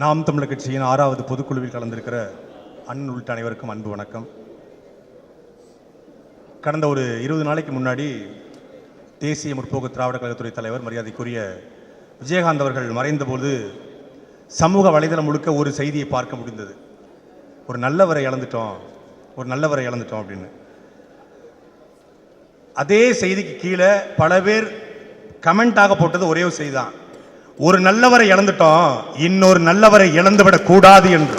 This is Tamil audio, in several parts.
நாம் தமிழர் கட்சியின் ஆறாவது பொதுக்குழுவில் கலந்திருக்கிற அண்ணன் உள்ளிட்ட அனைவருக்கும் அன்பு வணக்கம். கடந்த ஒரு இருபது நாளைக்கு முன்னாடி தேசிய முற்போக்கு திராவிட கழகத்துறை தலைவர் மரியாதைக்குரிய விஜயகாந்த் அவர்கள் மறைந்தபோது சமூக வலைதளம் முழுக்க ஒரு செய்தியை பார்க்க முடிந்தது. ஒரு நல்லவரை இழந்துட்டோம் ஒரு நல்லவரை இழந்துட்டோம் அப்படின்னு. அதே செய்திக்கு கீழே பல பேர் கமெண்ட்டாக போட்டது ஒரே ஒரு செய்தி தான். ஒரு நல்லவரை இழந்துட்டோம் இன்னொரு நல்லவரை இழந்துவிடக் கூடாது என்று.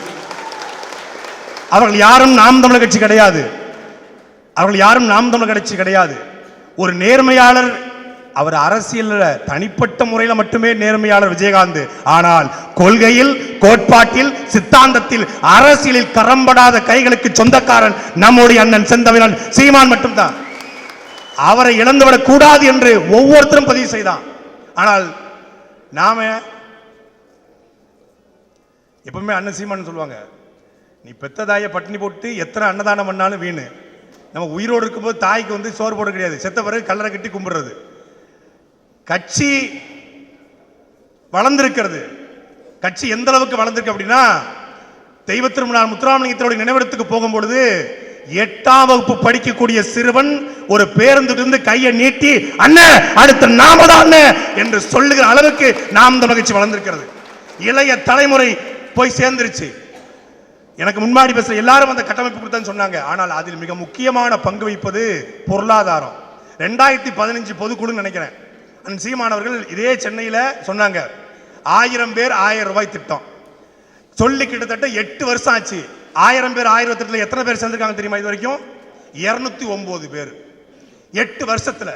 அவர்கள் யாரும் நாம் தமிழர் கட்சி கிடையாது. அவர்கள் யாரும் நாம் தமிழர் கட்சி கிடையாது. ஒரு நேர்மையாளர் அவர் அரசியலில் தனிப்பட்ட முறையில் மட்டுமே நேர்மையாளர் விஜயகாந்த். ஆனால் கொள்கையில் கோட்பாட்டில் சித்தாந்தத்தில் அரசியலில் கரம்படாத கைகளுக்கு சொந்தக்காரன் நம்முடைய அண்ணன் செந்தமிழன் சீமான் மட்டும்தான். அவரை இழந்துவிடக் கூடாது என்று ஒவ்வொருத்தரும் பதிவு செய்தான். ஆனால் நாம எப்பவுமே அண்ணன் சொல்லுவாங்க. நீ பெத்த தாயை பட்டினி போட்டு எத்தனை அன்னதானம் பண்ணாலும் வீணு. நம்ம உயிரோடு இருக்கும்போது தாய்க்கு வந்து சோறு போட கிடையாது. செத்த பிறகு கல்லறை கட்டி கும்பிடுறது. கட்சி வளர்ந்திருக்கிறது. கட்சி எந்த அளவுக்கு வளர்ந்திருக்கு அப்படின்னா தெய்வ திருமணம் முத்துராமலிங்கத்தினுடைய நினைவிடத்துக்கு போகும்பொழுது எட்டாம் வகுப்பு படிக்கக்கூடிய சிறுவன் ஒரு பேருந்திலிருந்து கையை நீட்டி அண்ணன் அடுத்த நாம தான் அண்ணன் என்று சொல்லுகிற அளவுக்கு நாம் இந்த மகிழ்ச்சி வளர்ந்திருக்கிறது. இளைய தலைமுறை போய் சேர்ந்துருச்சு. எனக்கு முன்னாடி பேசுற எல்லாரும் அந்த கட்டமைப்பு கொடுத்தான்னு சொன்னாங்க. ஆனால் அதில் மிக முக்கியமான பங்கு வகிப்பது பொருளாதாரம். ரெண்டாயிரத்தி பதினஞ்சு பொதுக்குழுன்னு நினைக்கிறேன். அண்ணன் சீமானவர்கள் இதே சென்னையில் சொன்னாங்க. ஆயிரம் பேர் ஆயிரம் ரூபாய் திட்டம். சொல்லி கிட்டத்தட்ட எட்டு வருஷம் ஆச்சு. ஆயிரம் பேர் ஆயிரத்தி எட்டில் எத்தனை பேர் சேர்ந்துருக்காங்க தெரியுமா இது வரைக்கும்? இருநூத்தி ஒம்பது பேர். எட்டு வருஷத்துல.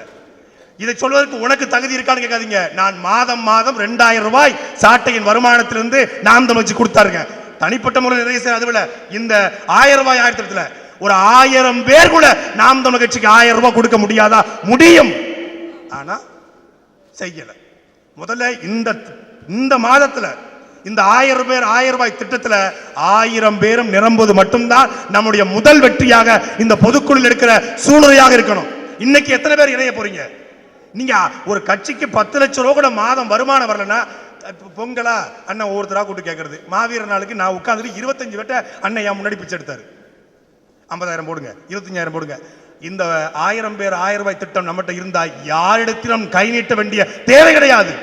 இதை சொல்வதற்கு உனக்கு தகுதி இருக்கான்னு கேட்காதீங்க. நான் மாதம் மாதம் ரெண்டாயிரம் ரூபாய் சாட்டையின் வருமானத்திலிருந்து நாம் தமிழ்ச்சி கொடுத்தாருங்க. தனிப்பட்ட முறையில் நிறைய செய்ய அதுவில் இந்த ஆயிரம் ரூபாய் ஆயிரத்தி ஒரு ஆயிரம் பேர் கூட நாம் தமிழ் கட்சிக்கு ஆயிரம் ரூபாய் கொடுக்க முடியாதா? முடியும். ஆனா செய்யலை. முதல்ல இந்த இந்த மாதத்துல இந்த ஆயிரம் பேர் ஆயிரம் ரூபாய் திட்டத்தில் ஆயிரம் பேரும் நிரம்புவது மட்டும்தான் நம்முடைய முதல் வெற்றியாக இந்த பொதுக்குழுவில் இருக்கிற சூழ்நிலையாக இருக்கணும். இன்னைக்கு எத்தனை பேர் இணைய போறீங்க? நீங்க ஒரு கட்சிக்கு பத்து லட்சம் ரூபா கூட மாதம் வருமானம் வரலன்னா பொங்கலா அண்ணன் ஒவ்வொருத்தரா கூட்டு கேட்கறது மாவீர நாளுக்கு நான் உட்காந்துட்டு இருபத்தஞ்சு வெட்ட அண்ணன் என் முன்னாடி பிச்சை எடுத்தாரு. ஐம்பதாயிரம் போடுங்க இருபத்தஞ்சாயிரம் போடுங்க. இந்த ஆயிரம் பேர் ஆயிரம் ரூபாய் திட்டம் நம்மகிட்ட இருந்தா யாரிடத்திலும் கை நீட்ட வேண்டிய தேவை கிடையாது.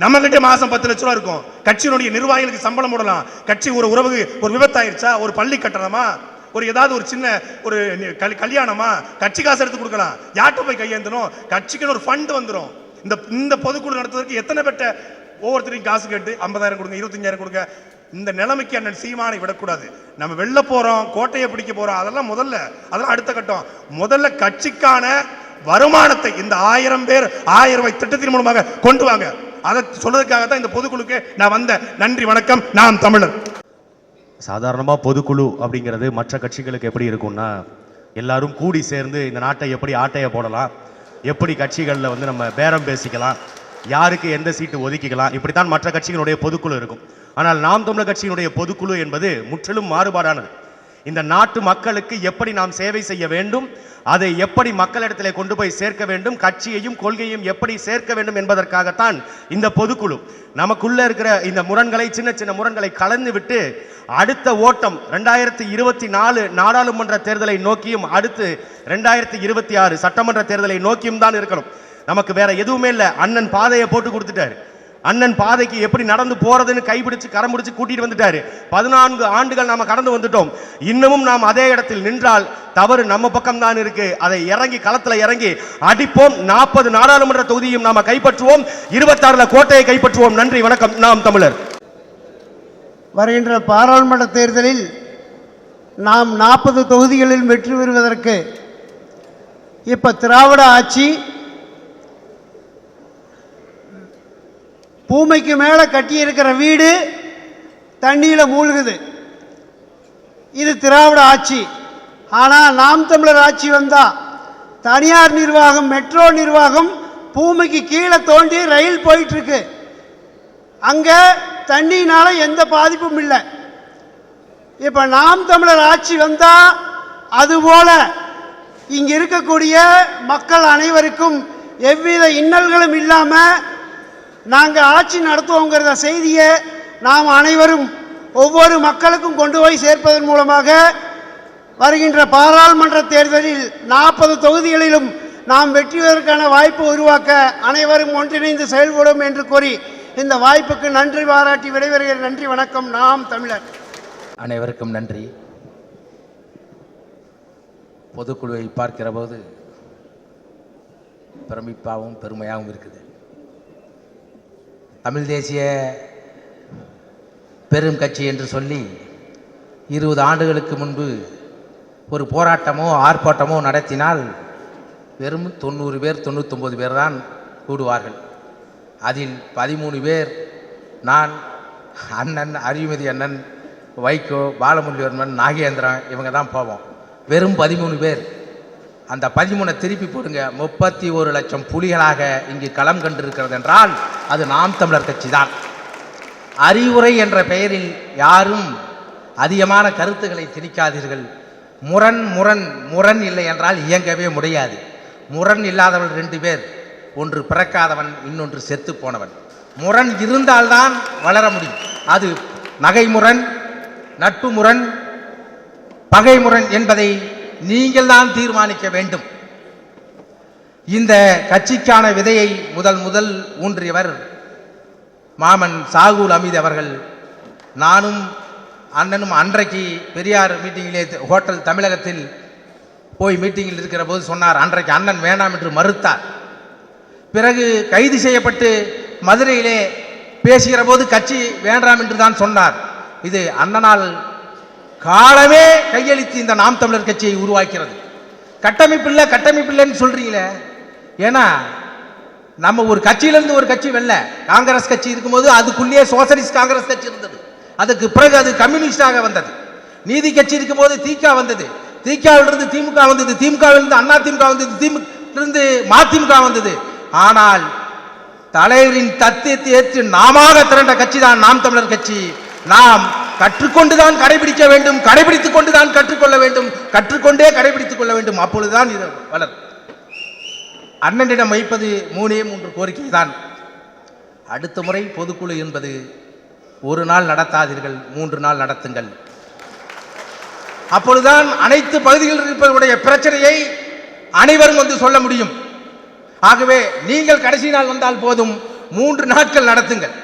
நம்ம கிட்ட மாசம் பத்து லட்ச ரூபா இருக்கும். கட்சியினுடைய நிர்வாகிகளுக்கு சம்பளம் போடலாம். கட்சி ஒரு உறவு ஒரு விபத்தாயிருச்சா? ஒரு பள்ளி கட்டணமா? ஒரு ஏதாவது ஒரு சின்ன ஒரு கல்- கல்யாணமா? கட்சி காசு எடுத்து கொடுக்கலாம். யார்கிட்ட போய் கையேந்தணும்? கட்சிக்குன்னு ஒரு ஃபண்ட் வந்துடும் இந்த இந்த பொதுக்குழு நடத்துவதற்கு எத்தனை பேர்ட்ட ஒவ்வொருத்தரையும் காசு கேட்டு ஐம்பதாயிரம் கொடுங்க இருபத்தஞ்சாயிரம் கொடுங்க. இந்த நிலைமைக்கு அண்ணன் சீமானை விடக்கூடாது. நம்ம வெளில போறோம் கோட்டையை பிடிக்க போறோம் அதெல்லாம் முதல்ல அதெல்லாம் அடுத்த கட்டம். முதல்ல கட்சிக்கான வருமானத்தை இந்த ஆயிரம் பேர் ஆயிரம் ரூபாய் திட்டத்தின் மூலமாக கொண்டு வாங்க. அதை சொல்றதுக்காக தான் இந்த பொதுக்குழுக்கு நான் வந்தேன் நன்றி வணக்கம். நாம் தமிழர். சாதாரணமாக பொதுக்குழு அப்படிங்கிறது மற்ற கட்சிகளுக்கு எப்படி இருக்கும்னா எல்லாரும் கூடி சேர்ந்து இந்த நாட்டை எப்படி ஆட்டைய போடலாம் எப்படி கட்சிகளில் வந்து நம்ம பேரம் பேசிக்கலாம் யாருக்கு எந்த சீட்டு ஒதுக்கிக்கலாம் இப்படித்தான் மற்ற கட்சிகளுடைய பொதுக்குழு இருக்கும். ஆனால் நாம் தமிழர் கட்சியினுடைய பொதுக்குழு என்பது முற்றிலும் மாறுபாடானது. இந்த நாட்டு மக்களுக்கு எப்படி நாம் சேவை செய்ய வேண்டும்? அதை எப்படி மக்களிடத்தில் கொண்டு போய் சேர்க்க வேண்டும்? கட்சியையும் கொள்கையும் எப்படி சேர்க்க வேண்டும் என்பதற்காகத்தான் இந்த பொதுக்குழு. நமக்குள்ள இருக்கிற இந்த முரண்களை சின்ன சின்ன முரண்களை கலந்து விட்டு அடுத்த ஓட்டம் ரெண்டாயிரத்தி இருபத்தி நாலு நாடாளுமன்ற தேர்தலை நோக்கியும் அடுத்து ரெண்டாயிரத்தி இருபத்தி ஆறு சட்டமன்ற தேர்தலை நோக்கியும் தான் இருக்கணும். நமக்கு வேற எதுவுமே இல்லை. அண்ணன் பாதையை போட்டு கொடுத்துட்டாரு. அண்ணன் பாதைக்கு எப்படி நடந்து போறதுன்னு கைபிடிச்சு கரம் பிடிச்சு கூட்டிட்டு வந்துட்டாரு. பதினான்கு ஆண்டுகள் நாம கடந்து வந்துட்டோம். இன்னமும் நாம் அதே இடத்தில் நின்றால் தவறு நம்ம பக்கம் தான் இருக்கு. அதை இறங்கி களத்துல இறங்கி அடிப்போம். நாற்பது நாடாளுமன்ற தொகுதியும் நாம கைப்பற்றுவோம். இருபத்தாறுல கோட்டையை கைப்பற்றுவோம். நன்றி வணக்கம். நாம் தமிழர். வருகின்ற பாராளுமன்ற தேர்தலில் நாம் நாற்பது தொகுதிகளில் வெற்றி பெறுவதற்கு இப்போ திராவிட ஆட்சி பூமைக்கு மேலே கட்டியிருக்கிற வீடு தண்ணியில் மூழ்குது. இது திராவிட ஆட்சி. ஆனால் நாம் தமிழர் ஆட்சி வந்தால் தனியார் நிர்வாகம் மெட்ரோ நிர்வாகம் பூமிக்கு கீழே தோண்டி ரயில் போயிட்டுருக்கு. அங்கே தண்ணியினால எந்த பாதிப்பும் இல்லை. இப்போ நாம் தமிழர் ஆட்சி வந்தால் அதுபோல இங்கே இருக்கக்கூடிய மக்கள் அனைவருக்கும் எவ்வித இன்னல்களும் இல்லாமல் நாங்கள் ஆட்சி நடத்துவோங்கிறத செய்தியை நாம் அனைவரும் ஒவ்வொரு மக்களுக்கும் கொண்டு போய் சேர்ப்பதன் மூலமாக வருகின்ற பாராளுமன்ற தேர்தலில் நாற்பது தொகுதிகளிலும் நாம் வெற்றிவதற்கான வாய்ப்பு உருவாக்க அனைவரும் ஒன்றிணைந்து செயல்படும் என்று கூறி இந்த வாய்ப்புக்கு நன்றி பாராட்டி விடைபெறுகிற நன்றி வணக்கம். நாம் தமிழர். அனைவருக்கும் நன்றி. பொதுக்குழுவை பார்க்கிற போது பிரமிப்பாகவும் பெருமையாகவும் இருக்குது. தமிழ் தேசிய பெரும் கட்சி என்று சொல்லி இருபது ஆண்டுகளுக்கு முன்பு ஒரு போராட்டமோ ஆர்ப்பாட்டமோ நடத்தினால் வெறும் தொண்ணூறு பேர் தொண்ணூத்தொம்பது பேர் தான் கூடுவார்கள். அதில் பதிமூணு பேர் நான் அண்ணன் அறிவுமதி அண்ணன் வைகோ பாலமுரளிவர்மன் நாகேந்திரன் இவங்க தான் போவோம். வெறும் பதிமூணு பேர். அந்த பதிமூணை திருப்பி போடுங்க. முப்பத்தி ஒரு லட்சம் புலிகளாக இங்கு களம் கண்டிருக்கிறது என்றால் அது நாம் தமிழர் கட்சி தான் அறிவுரை என்ற பெயரில் யாரும் அதிகமான கருத்துக்களை திணிக்காதீர்கள். முரண் முரண் முரண் இல்லை என்றால் இயங்கவே முடியாது. முரண் இல்லாதவன் ரெண்டு பேர். ஒன்று பிறக்காதவன் இன்னொன்று செத்து போனவன். முரண் இருந்தால்தான் வளர முடியும். அது நகை முரண் நட்பு முரண் பகை முரண் என்பதை நீங்கள் தான் தீர்மானிக்க வேண்டும். இந்த கட்சிக்கான விதையை முதல் முதல் ஊன்றியவர் மாமன் சாகுல் அமீத் அவர்கள். நானும் அண்ணனும் அன்றைக்கு பெரியார் மீட்டிங்கிலே ஹோட்டல் தமிழகத்தில் போய் மீட்டிங்கில் இருக்கிற போது சொன்னார் அன்றைக்கு அண்ணன் வேண்டாம் என்று மறுத்தார். பிறகு கைது செய்யப்பட்டு மதுரையிலே பேசுகிற போது கட்சி வேண்டாம் என்று தான் சொன்னார். இது அண்ணனால் காலமே கையளித்து இந்த நாம் தமிழர் கட்சியை உருவாக்கிறது. கட்டமைப்பு இல்லை கட்டமைப்பு இல்லைன்னு சொல்றீங்களே. ஏன்னா நம்ம ஒரு கட்சியிலிருந்து ஒரு கட்சி வெல்ல காங்கிரஸ் கட்சி இருக்கும்போது அதுக்குள்ளேயே சோசலிஸ்ட் காங்கிரஸ் கட்சி இருந்தது. அதுக்கு பிறகு அது கம்யூனிஸ்டாக வந்தது. நீதி கட்சி இருக்கும்போது திக வந்தது. திகாவிலிருந்து திமுக வந்தது. திமுகவிலிருந்து அண்ணா திமுக வந்தது. திமுகிலிருந்து மதிமுக வந்தது. ஆனால் தலைவரின் தத்தியத்தை ஏற்று நாமாக திரண்ட கட்சி தான் நாம் தமிழர் கட்சி. நாம் கற்றுக்கொண்டுதான் கடைபிடிக்க வேண்டும் கடைபிடித்துக் கொண்டுதான் கற்றுக்கொள்ள வேண்டும் கற்றுக்கொண்டே கடைபிடித்துக் கொள்ள வேண்டும். அப்பொழுதுதான் இது வளர் அண்ணனிடம் வைப்பது மூணே மூன்று கோரிக்கை தான் அடுத்த முறை பொதுக்குழு என்பது ஒரு நாள் நடத்தாதீர்கள் மூன்று நாள் நடத்துங்கள். அப்பொழுதுதான் அனைத்து பகுதிகளில் இருப்பவருடைய பிரச்சனையை அனைவரும் வந்து சொல்ல முடியும். ஆகவே நீங்கள் கடைசி நாள் வந்தால் போதும் மூன்று நாட்கள் நடத்துங்கள்.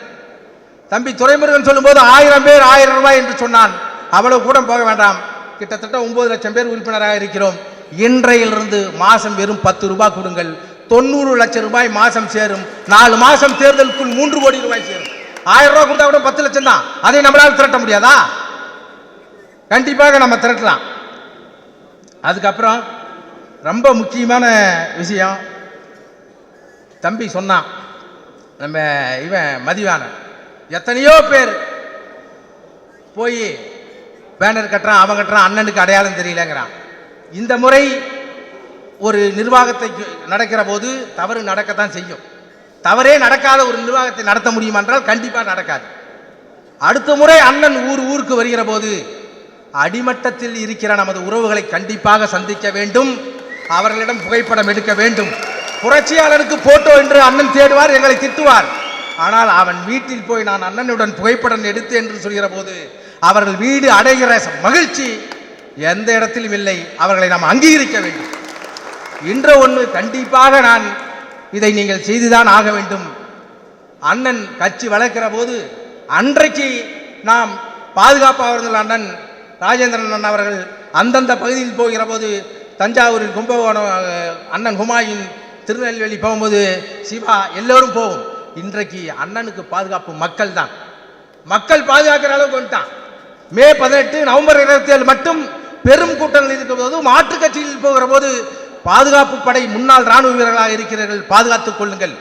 தம்பி துறைமுருகன் சொல்லும்போது ஆயிரம் பேர் ஆயிரம் ரூபாய் என்று சொன்னான். அவ்வளவு கூட போக வேண்டாம். கிட்டத்தட்ட ஒன்பது லட்சம் பேர் உறுப்பினராக இருக்கிறோம். இன்றையிலிருந்து மாதம் வெறும் பத்து ரூபாய் கொடுங்கள். தொண்ணூறு லட்சம் ரூபாய் மாதம் சேரும். நாலு மாதம் தேர்தலுக்குள் மூன்று கோடி ரூபாய் சேரும். ஆயிரம் ரூபாய் கொடுத்தா கூட பத்து லட்சம் தான். அதை நம்மளால் திரட்ட முடியாதா? கண்டிப்பாக நம்ம திரட்டலாம். அதுக்கப்புறம் ரொம்ப முக்கியமான விஷயம். தம்பி சொன்னான். நம்ம இவன் மதிவானன். எத்தனையோ பேர் போய் பேனர் கட்டுறான் அவன் கட்டுறான் அண்ணனுக்கு அடையாளம் தெரியலங்கிறான். இந்த முறை ஒரு நிர்வாகத்தை நடக்கிற போது தவறு நடக்கத்தான் செய்யும். தவறே நடக்காத ஒரு நிர்வாகத்தை நடத்த முடியுமா என்றால் கண்டிப்பாக நடக்காது. அடுத்த முறை அண்ணன் ஊர் ஊருக்கு வருகிற போது அடிமட்டத்தில் இருக்கிற நமது உறவுகளை கண்டிப்பாக சந்திக்க வேண்டும். அவர்களிடம் புகைப்படம் எடுக்க வேண்டும். புரட்சியாளருக்கு போட்டோ என்று அண்ணன் தேடுவார் எங்களை திட்டுவார். ஆனால் அவன் வீட்டில் போய் நான் அண்ணனுடன் புகைப்படம் எடுத்து என்று சொல்கிற போது அவர்கள் வீடு அடைகிற மகிழ்ச்சி எந்த இடத்திலும் இல்லை. அவர்களை நாம் அங்கீகரிக்க வேண்டும். இன்ற ஒன்று கண்டிப்பாக நான் இதை நீங்கள் செய்துதான் ஆக வேண்டும். அண்ணன் கட்சி வளர்க்கிற போது அன்றைக்கு நாம் பாதுகாப்பாக அண்ணன் ராஜேந்திரன் அண்ணன் அவர்கள் அந்தந்த பகுதியில் போகிற போது தஞ்சாவூரில் கும்பகோணம் அண்ணன் ஹுமாயின் திருநெல்வேலி போகும்போது சிவா எல்லோரும் போவோம். இன்றைக்கு அண்ணனுக்கு பாதுகாப்பு மக்கள் தான் மக்கள் பாதுகாக்கிற அளவுக்கு வந்துட்டான். மே பதினெட்டு நவம்பர் இருபத்தி ஏழு மட்டும் பெரும் கூட்டங்கள் இருக்கும் போது மாற்றுக் கட்சியில் போகிற போது பாதுகாப்பு படை முன்னாள் ராணுவ வீரர்களாக இருக்கிறீர்கள் பாதுகாத்துக் கொள்ளுங்கள்.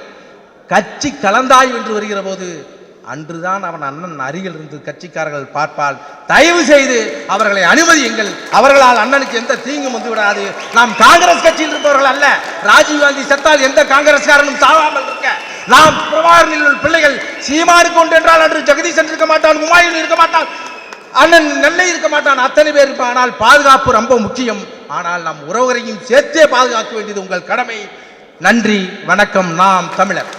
கட்சி கலந்தாய் என்று வருகிற போது அன்றுதான் அவன் அண்ணன் அருகில் இருந்து கட்சிக்காரர்கள் பார்ப்பால் தயவு செய்து அவர்களை அனுமதியுங்கள். அவர்களால் அண்ணனுக்கு எந்த தீங்கும் வந்து விடாது நாம் காங்கிரஸ் கட்சியில் இருப்பவர்கள் அல்ல. ராஜீவ் காந்தி செத்தால் எந்த காங்கிரஸ்காரனும் சாவாமல் நாம் பிரபாகரனில் உள்ள பிள்ளைகள் சீமானுக்கு ஒன்று என்றால் அன்று ஜெகதீசன் இருக்க மாட்டான் உமாயூன் இருக்க மாட்டான் அண்ணன் நெல்லை இருக்க மாட்டான் அத்தனை பேர் இருப்பான் ஆனால் பாதுகாப்பு ரொம்ப முக்கியம். ஆனால் நம் உறவுகளையும் சேர்த்தே பாதுகாக்க வேண்டியது உங்கள் கடமை. நன்றி வணக்கம் நாம் தமிழர்.